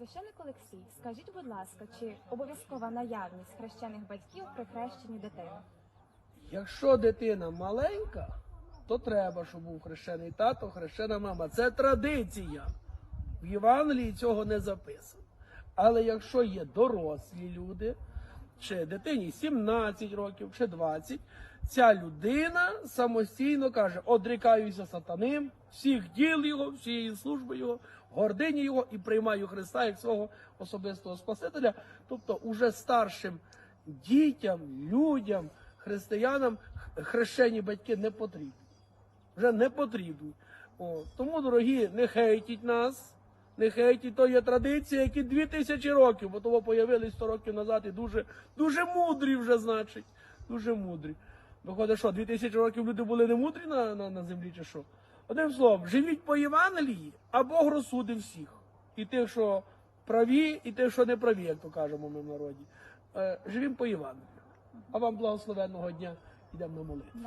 Священник Олексій, скажіть, будь ласка, чи обов'язкова наявність хрещених батьків при хрещенні дитини? Якщо дитина маленька, то треба, щоб був хрещений тато, хрещена мама. Це традиція. В Євангелії цього не записано. Але якщо є дорослі люди, чи дитині 17 років, чи 20, ця людина самостійно каже: одрікаюся сатаним, всіх діл його, всієї служби його, гордині його і приймаю Христа як свого особистого Спасителя. Тобто, уже старшим дітям, людям, християнам хрещені батьки не потрібні. Вже не потрібні. О, тому, дорогі, не хейтіть нас. Не хейтіть, то є традиція, які дві тисячі років, бо того появились 100 років назад і дуже, дуже мудрі вже, значить. Дуже мудрі. Виходить, що, дві тисячі років люди були не мудрі на, на, на землі, чи що? Одним словом, живіть по Євангелії, а Бог розсудить всіх. І тих, що праві, і тих, що не праві, як то кажемо ми в народі. Е, живімо по Євангелію. А вам благословенного дня. Йдемо на молитву.